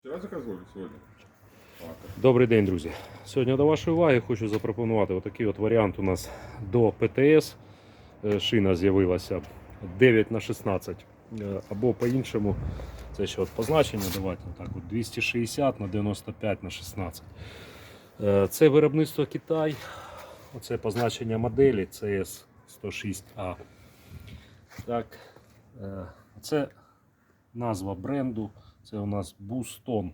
Вчера заказывали сегодня? А, так. Добрий день, друзі. Сьогодні до вашої уваги хочу запропонувати отакий от варіант у нас до ПТС. Е, Шина з'явилася 9 на 16 Е, або по-іншому. Це ще от позначення. Давайте так, от 260 на 95 на 16. Е, Це виробництво Китай. Оце позначення моделі CS 106A. Так. Це назва бренду. Це у нас Buston.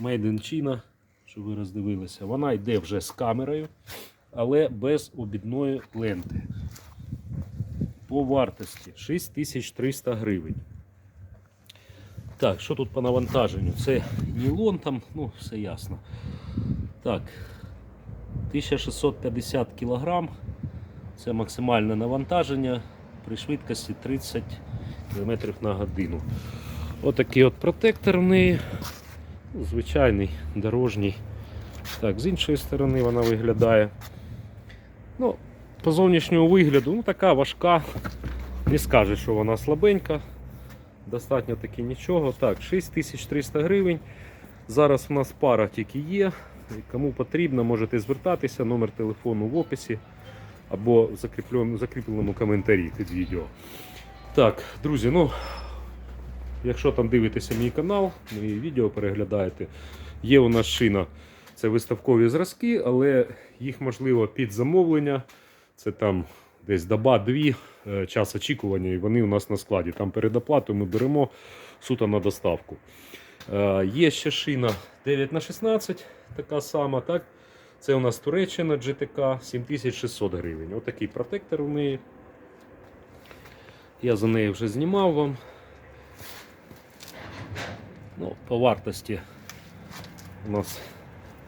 Made in China, щоб ви роздивилися. Вона йде вже з камерою, але без обідної ленти. По вартості 6300 гривень. Так, що тут по навантаженню? Це нілон там, ну, все ясно. Так, 1650 кг. Це максимальне навантаження при швидкості 30 км на годину. Отакий от протектор в неї. Звичайний дорожній. Так, з іншої сторони вона виглядає. Ну, по зовнішньому вигляду, ну така важка. Не скаже, що вона слабенька. Достатньо таки нічого. Так, 6300 гривень. Зараз у нас пара тільки є. Кому потрібно, можете звертатися. Номер телефону в описі або в закріпленому коментарі під відео. Так, друзі, ну Якщо там дивитеся мій канал, мої відео переглядаєте, є у нас шина. Це виставкові зразки, але їх можливо під замовлення. Це там десь доба-дві е, час очікування, і вони у нас на складі. Там передоплату ми беремо суто на доставку. Е, Є ще шина 9х16, така сама. так? Це у нас Туреччина GTK 7600 гривень. Отакий протектор у неї. Я за неї вже знімав вам. Ну, по вартості у нас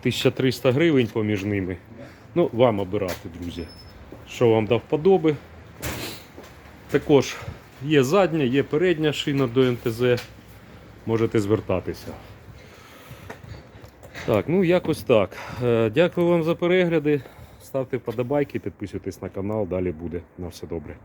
1300 гривень поміж ними. Ну, вам обирати, друзі. Що вам до вподоби. Також є задня, є передня шина до НТЗ. Можете звертатися. Так, ну якось так. Е, Дякую вам за перегляди. Ставте вподобайки, підписуйтесь на канал, далі буде. На все добре.